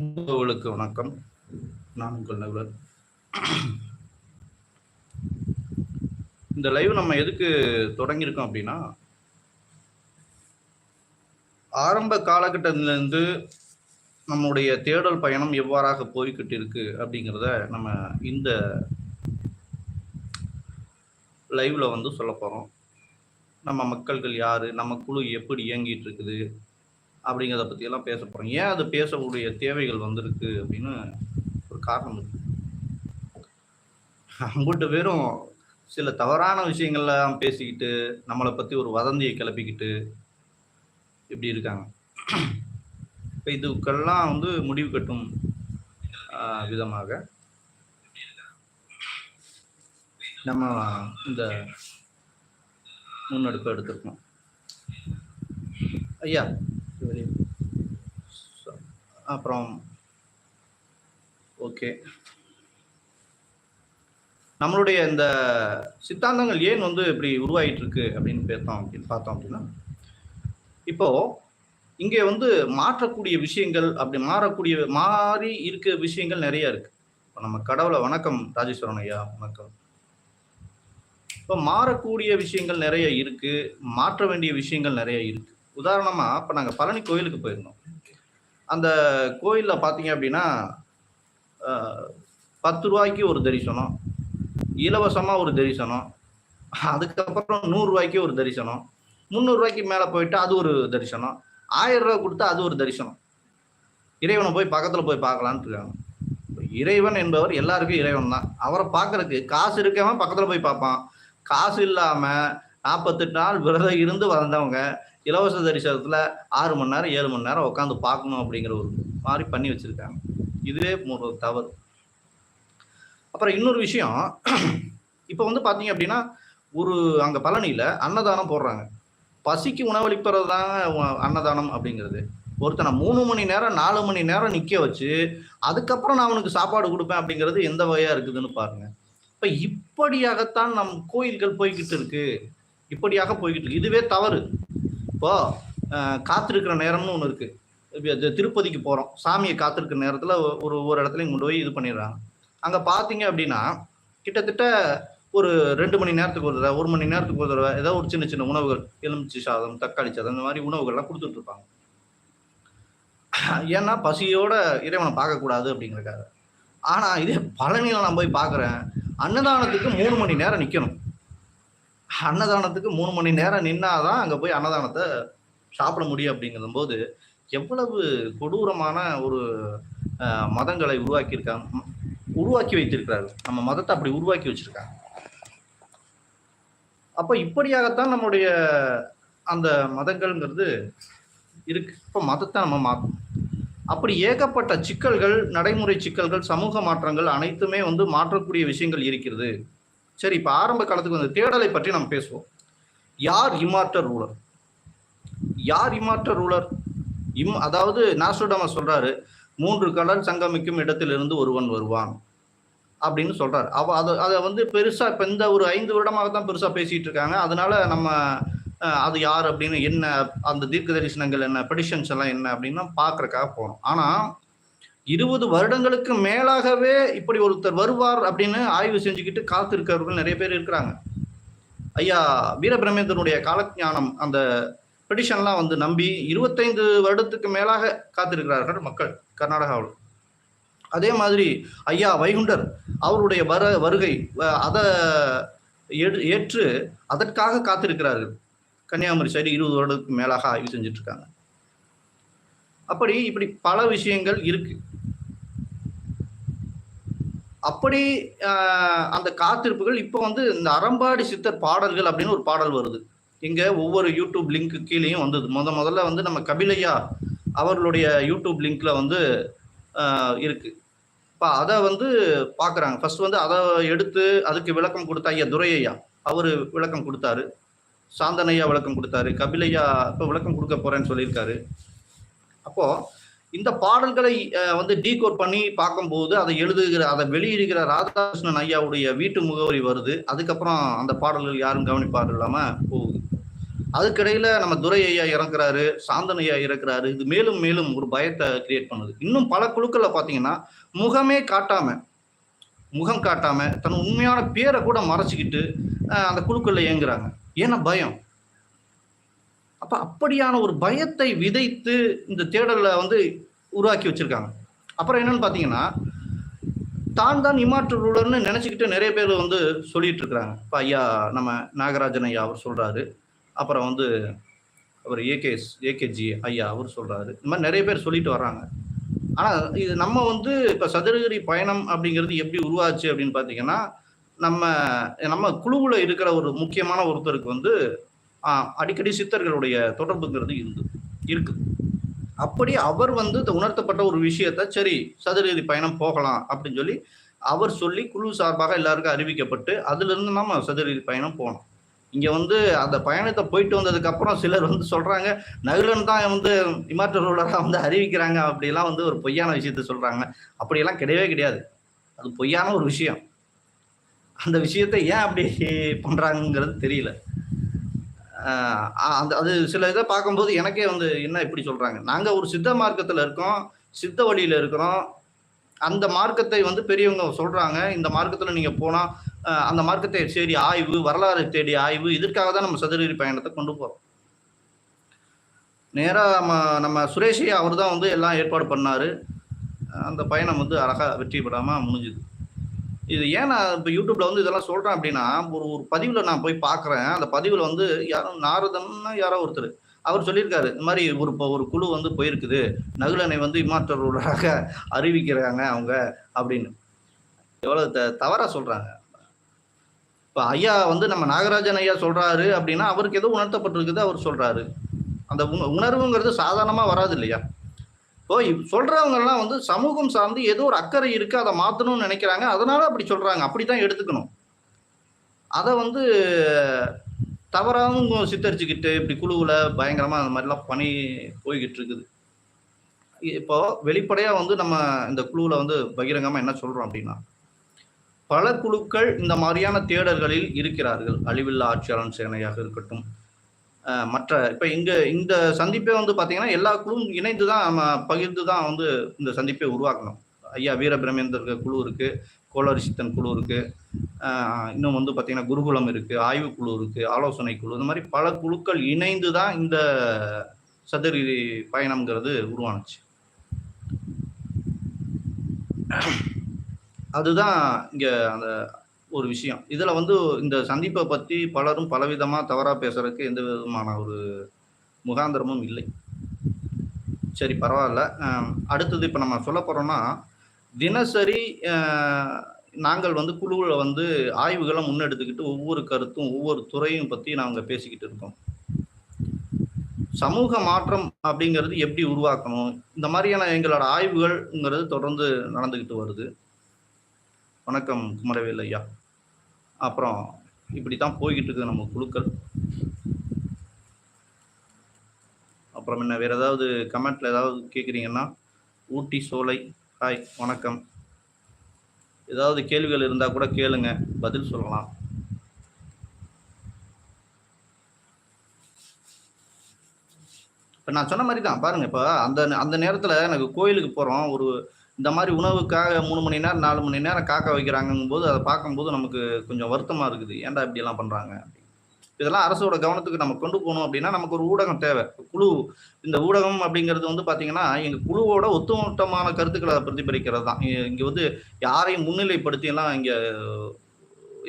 உங்களுக்கு வணக்கம். நான் உங்கள் நகுலர் இந்த லைவ் நம்ம எதுக்கு தொடங்கியிருக்கோம் அப்படின்னா ஆரம்ப காலகட்டத்திலிருந்து நம்முடைய தேடல் பயணம் எவ்வாறாக போய்கிட்டு இருக்கு அப்படிங்கிறத நம்ம இந்த லைவ்ல வந்து சொல்ல போகிறோம் நம்ம மக்கள்கள் யாரு? நம்ம குழு எப்படி இயங்கிட்டு இருக்குது? அப்படிங்கிறத பற்றியெல்லாம் எல்லாம் பேச போகிறோம் ஏன் அது பேசக்கூடிய தேவைகள் வந்திருக்கு அப்படின்னு ஒரு காரணம் இருக்கு. அம்புட்டு பேரும் சில தவறான விஷயங்கள்லாம் பேசிக்கிட்டு நம்மளை பற்றி ஒரு வதந்தியை கிளப்பிக்கிட்டு இப்படி இருக்காங்க. இப்போ இதுக்கெல்லாம் வந்து முடிவு கட்டும் விதமாக நம்ம இந்த முன்னெடுப்பு எடுத்திருக்கோம். ஐயா. வெளியே. அப்புறம் ஓகே நம்மளுடைய இந்த சித்தாந்தங்கள் ஏன் வந்து இப்படி உருவாயிட்டு இருக்கு அப்படின்னு பேசலாம் அப்படின்னு பார்த்தோம் அப்படின்னா இப்போ இங்கே வந்து மாற்றக்கூடிய விஷயங்கள் அப்படி மாறக்கூடிய மாறி இருக்க விஷயங்கள் நிறைய இருக்கு. இப்போ நம்ம கடவுளை வணக்கம் ராஜேஸ்வரன் ஐயா வணக்கம். இப்போ மாறக்கூடிய விஷயங்கள் நிறைய இருக்கு மாற்ற வேண்டிய விஷயங்கள் நிறைய இருக்கு. உதாரணமா இப்ப நாங்கள் பழனி கோயிலுக்கு போயிருந்தோம். அந்த கோயிலில் பார்த்தீங்க அப்படின்னா பத்து ரூபாய்க்கு ஒரு தரிசனம் இலவசமாக ஒரு தரிசனம் அதுக்கப்புறம் நூறுரூவாய்க்கு ஒரு தரிசனம் முந்நூறுரூவாய்க்கு மேலே போயிட்டு அது ஒரு தரிசனம் ஆயிரம் ரூபா கொடுத்தா அது ஒரு தரிசனம். இறைவனை போய் பக்கத்தில் போய் பார்க்கலான்ட்டு இருக்காங்க. இறைவன் என்பவர் எல்லாருக்கும் இறைவன் தான். அவரை பார்க்கறதுக்கு காசு இருக்கவன் பக்கத்தில் போய் பார்ப்பான் காசு இல்லாமல் நாற்பத்தெட்டு நாள் விரதம் இருந்து வந்தவங்க இலவச தரிசனத்தில் ஆறு மணி நேரம் ஏழு மணி நேரம் உட்காந்து பார்க்கணும் அப்படிங்கிற ஒரு மாதிரி பண்ணி வச்சிருக்காங்க. இதுவே ஒரு தவறு. அப்புறம் இன்னொரு விஷயம் இப்போ வந்து பார்த்தீங்க அப்படின்னா ஒரு அங்கே பழனியில் அன்னதானம் போடுறாங்க. பசிக்கு உணவளிப்பது தான் அன்னதானம் அப்படிங்கிறது. ஒருத்தனை மூணு மணி நேரம் நாலு மணி நேரம் நிற்க வச்சு அதுக்கப்புறம் நான் அவனுக்கு சாப்பாடு கொடுப்பேன் அப்படிங்கிறது எந்த வகையாக இருக்குதுன்னு பாருங்க. இப்போ இப்படியாகத்தான் நம் கோயில்கள் போய்கிட்டு இருக்கு. இப்படியாக போய்கிட்டு இருக்கு. இதுவே தவறு. இப்போ காத்திருக்கிற நேரம்னு ஒன்று இருக்கு. இப்போ இது திருப்பதிக்கு போகிறோம் சாமியை காத்திருக்கிற நேரத்தில் ஒரு ஒரு இடத்துலையும் கொண்டு போய் இது பண்ணிடுறாங்க. அங்கே பார்த்தீங்க அப்படின்னா கிட்டத்தட்ட ஒரு ரெண்டு மணி நேரத்துக்கு ஒரு தடவை ஒரு மணி நேரத்துக்கு ஒரு தடவை ஏதோ ஒரு சின்ன சின்ன உணவுகள். எலுமிச்சை சாதம் தக்காளி சாதம் இந்த மாதிரி உணவுகள்லாம் கொடுத்துட்டு இருப்பாங்க ஏன்னா பசியோட இறைவனை பார்க்கக்கூடாது அப்படிங்கிறக்காக. ஆனால் இதே பழனியில் நான் போய் பார்க்குறேன் அன்னதானத்துக்கு மூணு மணி நேரம் நிற்கணும் அன்னதானத்துக்கு மூணு மணி நேரம் நின்னாதான் அங்கே போய் அன்னதானத்தை சாப்பிட முடியும் அப்படிங்கும் போது எவ்வளவு கொடூரமான ஒரு மதங்களை உருவாக்கியிருக்காங்க. உருவாக்கி வைத்திருக்கிறார்கள். நம்ம மதத்தை அப்படி உருவாக்கி வச்சிருக்காங்க. அப்போ இப்படியாகத்தான் நம்முடைய அந்த மதங்கள்ங்கிறது இருக்கு. இப்போ மதத்தை நம்ம மாற்றணும் அப்படி ஏகப்பட்ட சிக்கல்கள் நடைமுறை சிக்கல்கள் சமூக மாற்றங்கள் அனைத்துமே வந்து மாற்றக்கூடிய விஷயங்கள் இருக்கிறது. சரி இப்போ ஆரம்ப காலத்துக்கு வந்து தேடலை பற்றி நம்ம பேசுவோம். யார் இம்மார்டர் ரூலர்? யார் இம்மார்டர் ரூலர்? இம் அதாவது நாசுடமா சொல்றாரு மூன்று கடல் சங்கமிக்கும் இடத்திலிருந்து ஒருவன் வருவான் அப்படின்னு சொல்றாரு. அவ அதை அதை வந்து பெருசா இப்போ இந்த ஒரு ஐந்து வருடமாக தான் பெருசா பேசிட்டு இருக்காங்க. அதனால நம்ம அது யார் அப்படின்னு என்ன அந்த தீர்க்க தரிசனங்கள் என்ன பெடிஷன்ஸ் எல்லாம் என்ன அப்படின்னு பாக்குறதுக்காக போனோம் ஆனால் இருபது வருடங்களுக்கு மேலாகவே இப்படி ஒருத்தர் வருவார் அப்படின்னு ஆய்வு செஞ்சுக்கிட்டு காத்திருக்கிறவர்கள் நிறைய பேர் இருக்கிறாங்க. ஐயா வீரபிரமேந்திரனுடைய காலஞானம் அந்த பெடிஷன்லாம் வந்து நம்பி இருபத்தைந்து வருடத்துக்கு மேலாக காத்திருக்கிறார்கள் மக்கள் கர்நாடகாவில். அதே மாதிரி ஐயா வைகுண்டர் அவருடைய வர வருகை அதை ஏற்று அதற்காக காத்திருக்கிறார்கள். கன்னியாகுமரி சைடு இருபது வருடத்துக்கு மேலாக ஆய்வு செஞ்சுட்டு இருக்காங்க அப்படி இப்படி பல விஷயங்கள் இருக்குது அப்படி அந்த காத்திருப்புகள் இப்போ வந்து இந்த அறம்பாடி சித்தர் பாடல்கள் அப்படின்னு ஒரு பாடல் வருது. இங்கே ஒவ்வொரு யூடியூப் லிங்க்கு கீழேயும் வந்தது. முத முதல்ல வந்து நம்ம கபிலையா அவர்களுடைய யூடியூப் லிங்க்ல வந்து இருக்குது இருக்கு. இப்போ அதை வந்து பார்க்குறாங்க ஃபர்ஸ்ட் வந்து அதை எடுத்து அதுக்கு விளக்கம் கொடுத்த ஐயா துரையா அவர் விளக்கம் கொடுத்தாரு. சாந்தனையா விளக்கம் கொடுத்தாரு. கபிலையா இப்போ விளக்கம் கொடுக்க போறேன்னு சொல்லியிருக்காரு. அப்போது இந்த பாடல்களை வந்து டீகோட் பண்ணி பார்க்கும்போது அதை எழுதுகிற அதை வெளியிடுகிற ராதாகிருஷ்ணன் ஐயாவுடைய வீட்டு முகவரி வருது. அதுக்கப்புறம் அந்த பாடல்கள் யாரும் கவனிப்பார் இல்லாம போகுது. அதுக்கிடையில நம்ம துரை ஐயா இறக்குறாரு சாந்தன் ஐயா இறக்குறாரு. இது மேலும் மேலும் ஒரு பயத்தை கிரியேட் பண்ணுது. இன்னும் பல குழுக்களில் பார்த்தீங்கன்னா முகமே காட்டாம முகம் காட்டாம தன் உண்மையான பேரை கூட மறைச்சிக்கிட்டு அந்த குழுக்களில் இயங்குறாங்க. ஏன்னா பயம். அப்ப அப்படியான ஒரு பயத்தை விதைத்து இந்த தேடலை வந்து உருவாக்கி வச்சிருக்காங்க. அப்புறம் என்னன்னு பாத்தீங்கன்னா தான் தான் இமாற்றுள்ளர்னு நினைச்சுக்கிட்டு நிறைய பேர் வந்து சொல்லிட்டு இருக்கிறாங்க. இப்போ ஐயா நம்ம நாகராஜன் ஐயா அவர் சொல்றாரு. அப்புறம் வந்து அவர் ஏகேஎஸ் ஏகேஜி ஐயா அவர் சொல்றாரு. இந்த மாதிரி நிறைய பேர் சொல்லிட்டு வர்றாங்க. ஆனா இது நம்ம வந்து இப்ப சதுரகிரி பயணம் அப்படிங்கிறது எப்படி உருவாச்சு அப்படின்னு பாத்தீங்கன்னா நம்ம நம்ம குழுவுல இருக்கிற ஒரு முக்கியமான ஒருத்தருக்கு வந்து அடிக்கடி சித்தர்களுடைய தொடர்புங்கிறது இருந்து இருக்கு. அப்படி அவர் வந்து உணர்த்தப்பட்ட ஒரு விஷயத்த சரி சதுரகிரி பயணம் போகலாம் அப்படின்னு சொல்லி அவர் சொல்லி குழு சார்பாக எல்லாருக்கும் அறிவிக்கப்பட்டு அதுல இருந்து நம்ம சதுரகிரி பயணம் போனோம். இங்க வந்து அந்த பயணத்தை போயிட்டு வந்ததுக்கப்புறம் சிலர் வந்து சொல்றாங்க நகுலன் தான் வந்து இமாற்ற ரூலராக வந்து அறிவிக்கிறாங்க அப்படிலாம் வந்து ஒரு பொய்யான விஷயத்த சொல்றாங்க. அப்படியெல்லாம் கிடையவே கிடையாது. அது பொய்யான ஒரு விஷயம். அந்த விஷயத்தை ஏன் அப்படி பண்றாங்கங்கிறது தெரியல. அந்த அது சில இதை பார்க்கும்போது எனக்கே வந்து என்ன இப்படி சொல்கிறாங்க நாங்கள் ஒரு சித்த மார்க்கத்தில் இருக்கோம் சித்த வழியில் இருக்கிறோம். அந்த மார்க்கத்தை வந்து பெரியவங்க சொல்கிறாங்க இந்த மார்க்கத்தில் நீங்கள் போனால் அந்த மார்க்கத்தை சரி ஆய்வு வரலாறு தேடி ஆய்வு இதற்காக தான் நம்ம சதுரகிரி பயணத்தை கொண்டு போகிறோம் நேராக நம்ம நம்ம சுரேஷி அவர் தான் வந்து எல்லாம் ஏற்பாடு பண்ணார். அந்த பயணம் வந்து அழகாக வெற்றி பெறாமல் முடிஞ்சுது. இது ஏன் நான் இப்போ யூடியூப்ல வந்து இதெல்லாம் சொல்றேன் அப்படின்னா ஒரு ஒரு பதிவில் நான் போய் பார்க்குறேன் அந்த பதிவில் வந்து யாரும் நாரதன்னா யாரோ ஒருத்தர். அவர் சொல்லியிருக்காரு இந்த மாதிரி ஒரு இப்போ ஒரு குழு வந்து போயிருக்குது. நகுலனை வந்து இமாற்றவர்களாக அறிவிக்கிறாங்க அவங்க அப்படின்னு. எவ்வளோ த தவறாக சொல்கிறாங்க இப்போ ஐயா வந்து நம்ம நாகராஜன் ஐயா சொல்கிறாரு அப்படின்னா அவருக்கு எதுவும் உணர்த்தப்பட்டிருக்குது அவர் சொல்கிறாரு அந்த உண- உணர்வுங்கிறது சாதாரணமாக வராது இல்லையா? இப்போ இவ்- சொல்றவங்க எல்லாம் வந்து சமூகம் சார்ந்து ஏதோ ஒரு அக்கறை இருக்கு அதை மாத்தணும்னு நினைக்கிறாங்க. அதனால அப்படி சொல்றாங்க. அப்படிதான் எடுத்துக்கணும். அதை வந்து தவறாகவும் சித்தரிச்சுக்கிட்டு இப்படி குழுவில் பயங்கரமாக அந்த மாதிரிலாம் பணி போய்கிட்டு இருக்குது. இப்போ வெளிப்படையாக வந்து நம்ம இந்த குழுவில் வந்து பகிரங்கமாக என்ன சொல்கிறோம் அப்படின்னா பல குழுக்கள் இந்த மாதிரியான தேடல்களில் இருக்கிறார்கள். அழிவில்லா ஆட்சியாளன் சேனையாக இருக்கட்டும் மற்ற இப்ப இங்க இந்த சந்திப்பே வந்து பாத்தீங்கன்னா எல்லா குழுவும் இணைந்து தான் நம்ம பகிர்ந்து தான் வந்து இந்த சந்திப்பை உருவாக்கணும். ஐயா வீர பிரமேந்தர் குழு இருக்கு கோளரி சித்தன் குழு இருக்கு அஹ் இன்னும் வந்து பாத்தீங்கன்னா குருகுலம் இருக்கு ஆய்வு குழு இருக்கு ஆலோசனை குழு இந்த மாதிரி பல குழுக்கள் இணைந்து தான் இந்த சதுரகிரி பயணம்ங்கிறது உருவானுச்சு. அதுதான் இங்க அந்த ஒரு விஷயம். இதில் வந்து இந்த சந்திப்பை பற்றி பலரும் பலவிதமாக தவறாக பேசுறதுக்கு எந்த விதமான ஒரு முகாந்திரமும் இல்லை. சரி பரவாயில்ல. அடுத்தது இப்போ நம்ம சொல்ல போகிறோன்னா தினசரி நாங்கள் வந்து குழுவில் வந்து ஆய்வுகளை முன்னெடுத்துக்கிட்டு ஒவ்வொரு கருத்தும் ஒவ்வொரு துறையும் பற்றி நாங்கள் பேசிக்கிட்டு இருக்கோம். சமூக மாற்றம் அப்படிங்கிறது எப்படி உருவாக்கணும்? இந்த மாதிரியான எங்களோட ஆய்வுகள்ங்கிறது தொடர்ந்து நடந்துக்கிட்டு வருது. வணக்கம் குமரவேல் ஐயா. அப்புறம் இப்படி தான் போய்கிட்டு இருக்குது நம்ம குழுக்கள். அப்புறம் என்ன வேறு ஏதாவது கமெண்ட்டில் ஏதாவது கேட்குறீங்கன்னா ஊட்டி சோலை ஹாய் வணக்கம். ஏதாவது கேள்விகள் இருந்தால் கூட கேளுங்க பதில் சொல்லலாம். இப்போ நான் சொன்ன மாதிரி தான் பாருங்கள் இப்போ அந்த அந்த நேரத்தில் எனக்கு கோயிலுக்கு போகிறோம் ஒரு இந்த மாதிரி உணவுக்காக மூணு மணி நேரம் நாலு மணி நேரம் காக்க வைக்கிறாங்கும் போது அதை பார்க்கும்போது நமக்கு கொஞ்சம் வருத்தமாக இருக்குது. ஏன்டா இப்படி எல்லாம் பண்ணுறாங்க இதெல்லாம் அரசோட கவனத்துக்கு நம்ம கொண்டு போகணும் அப்படின்னா நமக்கு ஒரு ஊடகம் தேவை. குழு. இந்த ஊடகம் அப்படிங்கிறது வந்து பார்த்தீங்கன்னா எங்கள் குழுவோட ஒத்துமொத்தமான கருத்துக்களை பிரதிபலிக்கிறது தான். இங்கே வந்து யாரையும் முன்னிலைப்படுத்தி எல்லாம் இங்கே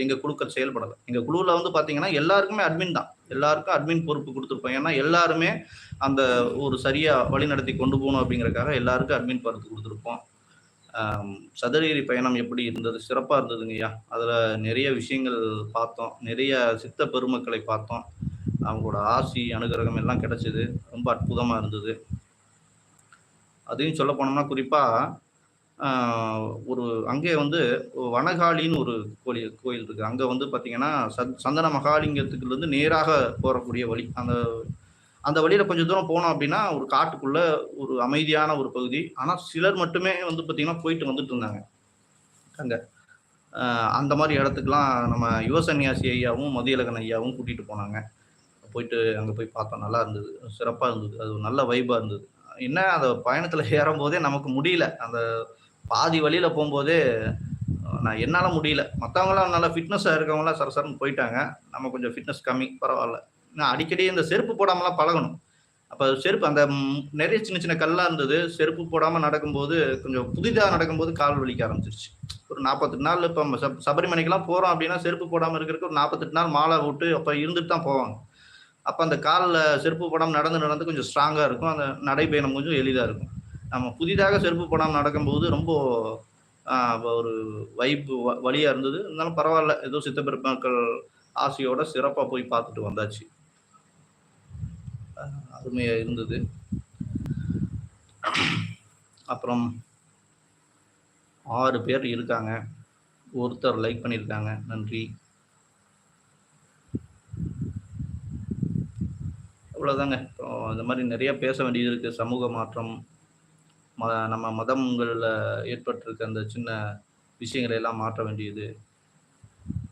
எங்கள் குழுக்கள் செயல்படலை. எங்கள் குழுவில் வந்து பார்த்தீங்கன்னா எல்லாருக்குமே அட்மின் தான். எல்லாருக்கும் அட்மின் பொறுப்பு கொடுத்துருப்போம். ஏன்னா எல்லாருமே அந்த ஒரு சரியாக வழிநடத்தி கொண்டு போகணும் அப்படிங்கிறக்காக எல்லாருக்கும் அட்மின் பொறுப்பு கொடுத்துருப்போம். சதுரகிரி பயணம் எப்படி இருந்தது? சிறப்பாக இருந்ததுங்கய்யா. அதில் நிறைய விஷயங்கள் பார்த்தோம். நிறைய சித்த பெருமக்களை பார்த்தோம். அவங்களோட ஆசி அனுகிரகம் எல்லாம் கிடைச்சது. ரொம்ப அற்புதமாக இருந்தது. அதையும் சொல்ல போனோம்னா குறிப்பாக ஒரு அங்கே வந்து வனகாளின்னு ஒரு கோயில் கோயில் இருக்கு. அங்கே வந்து பார்த்தீங்கன்னா சத் சந்தன மகாலிங்கத்துக்குலேருந்து நேராக போகக்கூடிய வழி. அந்த அந்த வழியில கொஞ்சம் தூரம் போனோம் அப்படின்னா ஒரு காட்டுக்குள்ள ஒரு அமைதியான ஒரு பகுதி. ஆனா சிலர் மட்டுமே வந்து பாத்தீங்கன்னா போயிட்டு வந்துட்டு இருந்தாங்க. அங்க. அந்த மாதிரி இடத்துக்குலாம் நம்ம யுவசன்யாசி ஐயாவும் மதியழகன் ஐயாவும் கூட்டிட்டு போனாங்க. போயிட்டு அங்கே போய் பார்த்தோம். நல்லா இருந்தது. சிறப்பாக இருந்தது. அது ஒரு நல்ல வைபாக இருந்தது. என்ன அந்த பயணத்தில் ஏறும்போதே நமக்கு முடியல. அந்த பாதி வழியில் போகும்போதே நான் என்னால் முடியல. மற்றவங்களாம் நல்லா ஃபிட்னஸாக இருக்கவங்களாம் சரசரன்னு போயிட்டாங்க. நம்ம கொஞ்சம் ஃபிட்னஸ் கம்மி. பரவாயில்ல. நான் அடிக்கடி இந்த செருப்பு போடாமலாம் பழகணும். அப்போ செருப்பு அந்த நிறைய சின்ன சின்ன கல்லாக இருந்தது. செருப்பு போடாமல் நடக்கும்போது கொஞ்சம் புதிதாக நடக்கும்போது கால் வலிக்க ஆரம்பிச்சிருச்சு. ஒரு நாற்பத்தெட்டு நாள் இப்போ நம்ம சப் சபரிமலைக்கெல்லாம் போகிறோம் அப்படின்னா செருப்பு போடாமல் இருக்கிறதுக்கு ஒரு நாற்பத்தெட்டு நாள் மாலை விட்டு அப்போ இருந்துட்டு தான் போவாங்க. அப்போ அந்த காலில் செருப்பு போடாமல் நடந்து நடந்து கொஞ்சம் ஸ்ட்ராங்காக இருக்கும். அந்த நடைபயணம் கொஞ்சம் எளிதாக இருக்கும். நம்ம புதிதாக செருப்பு போடாமல் நடக்கும்போது ரொம்ப ஒரு வைப்பு வழியாக இருந்தது. இருந்தாலும் பரவாயில்ல. ஏதோ சித்த பெருமக்கள் ஆசையோட சிறப்பாக போய் பார்த்துட்டு வந்தாச்சு. அருமையாக இருந்தது. அப்புறம் ஆறு பேர் இருக்காங்க. ஒருத்தர் லைக் பண்ணியிருக்காங்க நன்றி. அவ்வளோதாங்க இப்போ இந்த மாதிரி நிறைய பேச வேண்டியது இருக்குது சமூக மாற்றம் ம நம்ம மதங்களில் ஏற்பட்டிருக்க அந்த சின்ன விஷயங்களை எல்லாம் மாற்ற வேண்டியது.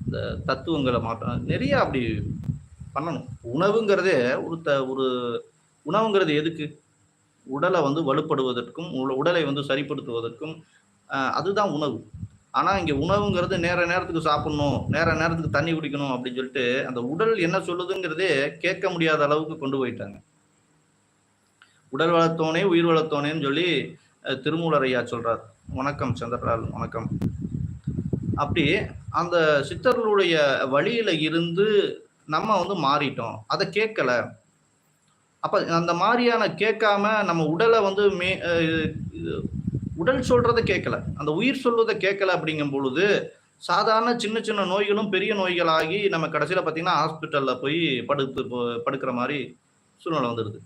இந்த தத்துவங்களை மாற்ற நிறைய அப்படி பண்ணணும். உணவுங்கிறதே ஒரு த ஒரு உணவுங்கிறது எதுக்கு? உடலை வந்து வலுப்படுவதற்கும் உடலை வந்து சரிப்படுத்துவதற்கும் அதுதான் உணவு. ஆனால் இங்கே உணவுங்கிறது நேர நேரத்துக்கு சாப்பிட்ணும் நேர நேரத்துக்கு தண்ணி குடிக்கணும் அப்படின்னு சொல்லிட்டு அந்த உடல் என்ன சொல்லுதுங்கிறதே கேட்க முடியாத அளவுக்கு கொண்டு போயிட்டாங்க. உடல் வளர்த்தோனே உயிர் வளர்த்தோனேன்னு சொல்லி திருமூலர் ஐயா சொல்றார். வணக்கம் சந்திரலால் வணக்கம். அப்படி அந்த சித்தர்களுடைய வழியில் இருந்து நம்ம வந்து மாறிட்டோம். அதை கேட்கல. அப்போ அந்த மாதிரியான கேட்காம நம்ம உடலை வந்து மே உடல் சொல்கிறத கேட்கல. அந்த உயிர் சொல்வதை கேட்கல அப்படிங்கும் பொழுது சாதாரண சின்ன சின்ன நோய்களும் பெரிய நோய்களாகி நம்ம கடைசியில் பார்த்தீங்கன்னா ஹாஸ்பிட்டலில் போய் படுத்து படுக்கிற மாதிரி சூழ்நிலை வந்துடுது.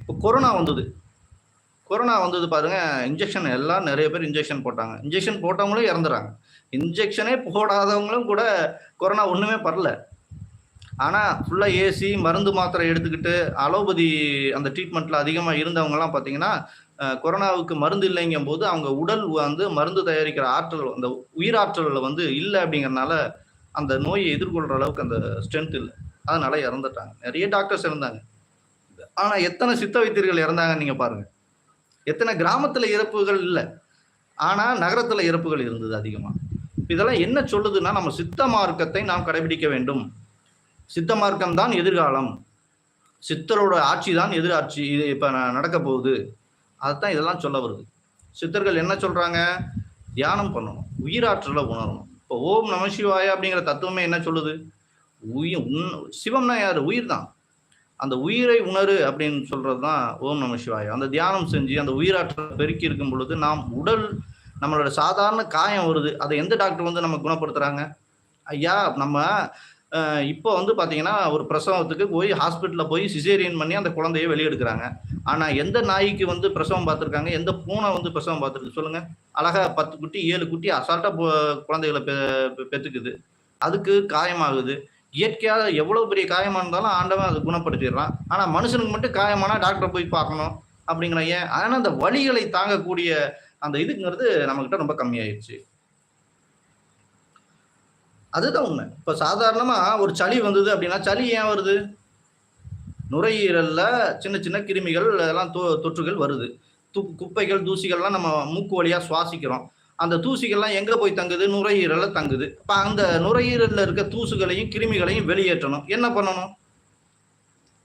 இப்போ கொரோனா வந்தது. கொரோனா வந்தது பாருங்க இன்ஜெக்ஷன் எல்லாம் நிறைய பேர் இன்ஜெக்ஷன் போட்டாங்க. இன்ஜெக்ஷன் போட்டவங்களும் இறந்துறாங்க. இன்ஜெக்ஷனே போடாதவங்களும் கூட கொரோனா ஒன்றுமே பரல. ஆனால் ஃபுல்லாக ஏசி மருந்து மாத்திரை எடுத்துக்கிட்டு அலோபதி அந்த ட்ரீட்மெண்ட்டில் அதிகமாக இருந்தவங்கலாம் பார்த்தீங்கன்னா கொரோனாவுக்கு மருந்து இல்லைங்கும் போது அவங்க உடல் வந்து மருந்து தயாரிக்கிற ஆற்றல் அந்த உயிராற்றல் வந்து இல்லை அப்படிங்கறனால அந்த நோயை எதிர்கொள்கிற அளவுக்கு அந்த ஸ்ட்ரென்த் இல்லை. அதனால இறந்துட்டாங்க. நிறைய டாக்டர்ஸ் இறந்தாங்க. ஆனால் எத்தனை சித்த வைத்தியர்கள் இறந்தாங்கன்னு நீங்கள் பாருங்கள் எத்தனை கிராமத்தில் இறப்புகள் இல்லை. ஆனால் நகரத்தில் இறப்புகள் இருந்தது அதிகமாக இதெல்லாம் என்ன சொல்லுதுன்னா நம்ம சித்த மார்க்கத்தை நாம் கடைபிடிக்க வேண்டும். சித்த மார்க்கம் தான் எதிர்காலம். சித்தரோட ஆட்சி தான் எதிராட்சி. இது இப்போ நடக்க போகுது. அதுதான் இதெல்லாம் சொல்ல வருது. சித்தர்கள் என்ன சொல்கிறாங்க தியானம் பண்ணணும். உயிராற்றலை உணரணும். இப்போ ஓம் நம சிவாய அப்படிங்கிற தத்துவமே என்ன சொல்லுது? உயிர் உன் சிவம்னா யார்? உயிர் தான் அந்த உயிரை உணரு அப்படின்னு சொல்கிறது தான் ஓம் நம சிவாய. அந்த தியானம் செஞ்சு அந்த உயிராற்றலை பெருக்கி இருக்கும் பொழுது நாம் உடல் நம்மளோட சாதாரண காயம் வருது. அதை எந்த டாக்டர் வந்து நம்ம குணப்படுத்துறாங்க? ஐயா நம்ம இப்போ வந்து பார்த்தீங்கன்னா ஒரு பிரசவத்துக்கு போய் ஹாஸ்பிட்டலில் போய் சிசேரியன் பண்ணி அந்த குழந்தைய வெளியெடுக்கிறாங்க. ஆனால் எந்த நாய்க்கு வந்து பிரசவம் பார்த்துருக்காங்க? எந்த பூனை வந்து பிரசவம் பார்த்துருக்கு? சொல்லுங்கள் அழகாக பத்து குட்டி ஏழு குட்டி அசால்ட்டாக குழந்தைகளை பெ பெத்துக்குது. அதுக்கு காயமாகுது. இயற்கையாக எவ்வளோ பெரிய காயமாக இருந்தாலும் ஆண்டவன் அதை குணப்படுத்திடுறான். ஆனால் மனுஷனுக்கு மட்டும் காயமானால் டாக்டரை போய் பார்க்கணும் அப்படிங்கிற ஏன்? ஆனால் அந்த வழிகளை தாங்கக்கூடிய அந்த இதுங்கிறது நம்மக்கிட்ட ரொம்ப கம்மியாயிடுச்சு அதுதான் உண்மை. இப்போ சாதாரணமாக ஒரு சளி வந்தது அப்படின்னா சளி ஏன் வருது? நுரையீரலில் சின்ன சின்ன கிருமிகள் அதெல்லாம் தொ- தொற்றுகள் வருது. து குப்பைகள் தூசிகள்லாம் நம்ம மூக்கு வழியாக சுவாசிக்கிறோம். அந்த தூசிகள்லாம் எங்கே போய் தங்குது? நுரையீரலில் தங்குது. இப்போ அந்த நுரையீரலில் இருக்க தூசுகளையும் கிருமிகளையும் வெளியேற்றணும். என்ன பண்ணணும்?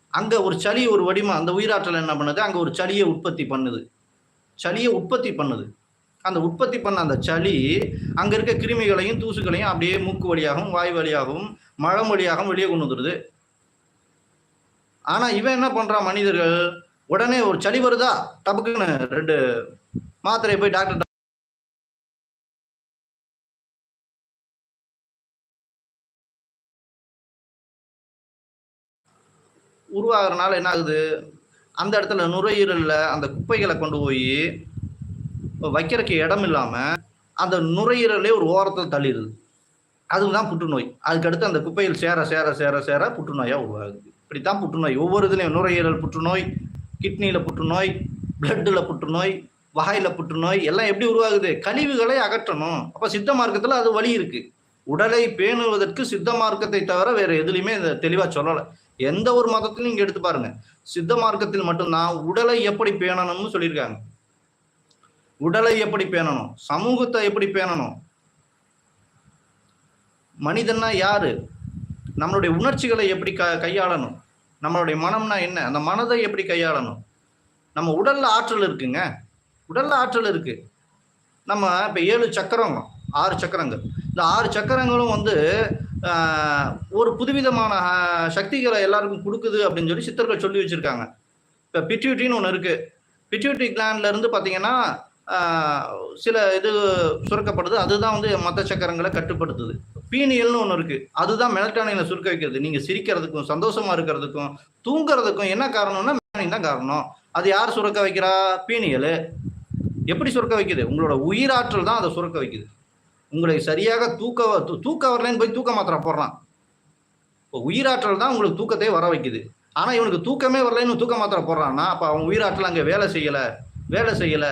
அங்கே ஒரு சளி ஒரு வடிவம் அந்த உயிராற்றல் என்ன பண்ணுது? அங்கே ஒரு சளியை உற்பத்தி பண்ணுது. சளியை உற்பத்தி பண்ணுது. அந்த உற்பத்தி பண்ண அந்த சளி அங்கே இருக்க கிருமிகளையும் தூசுகளையும் அப்படியே மூக்கு வழியாகவும் வாய் வழியாகவும் மழம் வழியாகவும் வெளியே கொண்டு வந்துடுது ஆனால் இவன் என்ன பண்ணுறான் மனிதர்கள்? உடனே ஒரு சளி வருதா? டபுக்குன்னு ரெண்டு மாத்திரையை போய் டாக்டர் உருவாகிறனால என்ன ஆகுது? அந்த இடத்துல நுரையீரலில் அந்த குப்பைகளை கொண்டு போய் வைக்கிறதுக்கு இடம் இல்லாமல் அந்த நுரையீரலே ஒரு ஓரத்தில் தள்ளிடுது அதுதான் புற்றுநோய். அதுக்கடுத்து அந்த குப்பையில் சேர சேர சேர சேர புற்றுநோயாக உருவாகுது. இப்படித்தான் புற்றுநோய். ஒவ்வொரு இதுலையும் நுரையீரல் புற்றுநோய் கிட்னியில் புற்றுநோய் பிளட்டில் புற்றுநோய் வகையில் புற்றுநோய் எல்லாம் எப்படி உருவாகுது? கழிவுகளை அகற்றணும். அப்போ சித்த மார்க்கத்தில் அது வழி இருக்குது உடலை பேணுவதற்கு சித்த மார்க்கத்தை தவிர வேறு எதுலையுமே இதை சொல்லலை. எந்த ஒரு மதத்திலையும் இங்கே எடுத்து பாருங்க. சித்த மார்க்கத்தில் மட்டும்தான் உடலை எப்படி பேணணும்னு சொல்லியிருக்காங்க. உடலை எப்படி பேணணும்? சமூகத்தை எப்படி பேணணும்? மனிதன்னா யாரு? நம்மளுடைய உணர்ச்சிகளை எப்படி க கையாளணும்? நம்மளுடைய மனம்னா என்ன? அந்த மனதை எப்படி கையாளணும்? நம்ம உடல்ல ஆற்றல் இருக்குங்க. உடல்ல ஆற்றல் இருக்கு. நம்ம இப்போ ஏழு சக்கரம் ஆறு சக்கரங்கள். இந்த ஆறு சக்கரங்களும் வந்து ஒரு புதுவிதமான சக்திகளை எல்லாருக்கும் கொடுக்குது அப்படின்னு சொல்லி சித்தர்கள் சொல்லி வச்சுருக்காங்க. இப்போ பிட்யூட்டின்னு ஒன்று இருக்குது பிட்யூட்டி கிளாண்ட்ல பார்த்தீங்கன்னா சில இது சுரக்கப்படுது. அதுதான் வந்து மற்ற சக்கரங்களை கட்டுப்படுத்துது. பீனியல்னு ஒன்று இருக்குது அதுதான் மெலட்டானினை சுருக்க வைக்கிறது. நீங்கள் சிரிக்கிறதுக்கும் சந்தோஷமாக இருக்கிறதுக்கும் தூங்குறதுக்கும் என்ன காரணம்னா மெலட்டானின் தான் காரணம். அது யார் சுரக்க வைக்கிறா? பீனியல். எப்படி சுரக்க வைக்குது? உங்களோட உயிராற்றல் தான் அதை சுரக்க வைக்குது. உங்களை சரியாக தூக்க தூக்க வரலன்னு போய் தூக்க மாத்திரை போடுறான். இப்போ உயிராற்றல் தான் உங்களுக்கு தூக்கத்தையே வர வைக்குது. ஆனால் இவனுக்கு தூக்கமே வரலைன்னு தூக்க மாத்திரை போடுறான்னா அப்போ அவன் உயிராற்றல் அங்கே வேலை செய்யலை வேலை செய்யலை.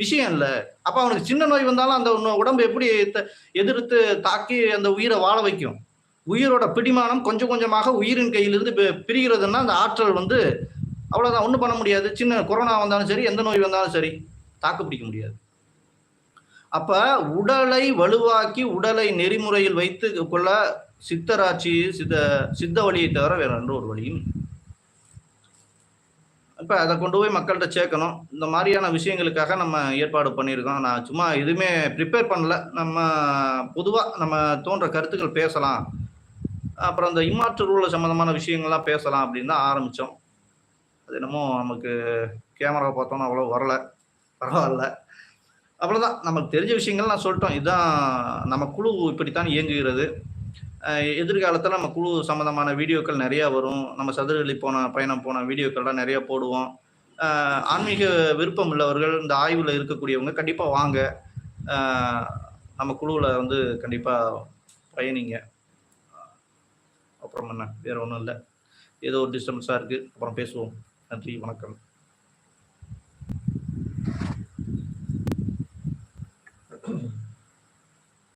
விஷயம் இல்லை. அப்போ அவனுக்கு சின்ன நோய் வந்தாலும் அந்த உடம்பு எப்படி த- எதிர்த்து தாக்கி அந்த உயிரை வாழ வைக்கும்? உயிரோட பிடிமானம் கொஞ்சம் கொஞ்சமாக உயிரின் கையிலிருந்து பிரிகிறதுன்னா அந்த ஆற்றல் வந்து அவ்வளோதான் ஒன்றும் பண்ண முடியாது. சின்ன கொரோனா வந்தாலும் சரி எந்த நோய் வந்தாலும் சரி தாக்கு பிடிக்க முடியாது. அப்போ உடலை வலுவாக்கி உடலை நெறிமுறையில் வைத்து கொள்ள சித்தராட்சி சித்த சித்த வழியை தவிர வேற எந்த ஒரு வழியும் இல்லை. இப்போ அதை கொண்டு போய் மக்கள்கிட்ட சேர்க்கணும். இந்த மாதிரியான விஷயங்களுக்காக நம்ம ஏற்பாடு பண்ணியிருக்கோம். நான் சும்மா எதுவுமே ப்ரிப்பேர் பண்ணல. நம்ம பொதுவாக நம்ம தோன்ற கருத்துக்கள் பேசலாம். அப்புறம் இந்த இம்மாற்று ரூல சம்மந்தமான விஷயங்கள்லாம் பேசலாம் அப்படின்னு தான் ஆரம்பித்தோம் அது என்னமோ நமக்கு கேமரா பார்த்தோன்னா அவ்வளோ வரல. பரவாயில்ல. அவ்வளோதான் நமக்கு தெரிஞ்ச விஷயங்கள் நான் சொல்லிட்டோம். இதுதான் நம்ம குழு இப்படித்தான் இயங்குகிறது. எதிர்காலத்தில் நம்ம குழு சம்மந்தமான வீடியோக்கள் நிறையா வரும். நம்ம சதுரவெளி போன பயணம் போன வீடியோக்கள்லாம் நிறையா போடுவோம். ஆன்மீக விருப்பம் உள்ளவர்கள் இந்த ஆய்வில் இருக்கக்கூடியவங்க கண்டிப்பாக வாங்க. நம்ம குழுவில் வந்து கண்டிப்பாக பயணிங்க. அப்புறம் என்ன? வேறு ஒன்றும் இல்லை. ஏதோ ஒரு டிஸ்டர்பன்ஸாக இருக்குது அப்புறம் பேசுவோம். நன்றி வணக்கம்.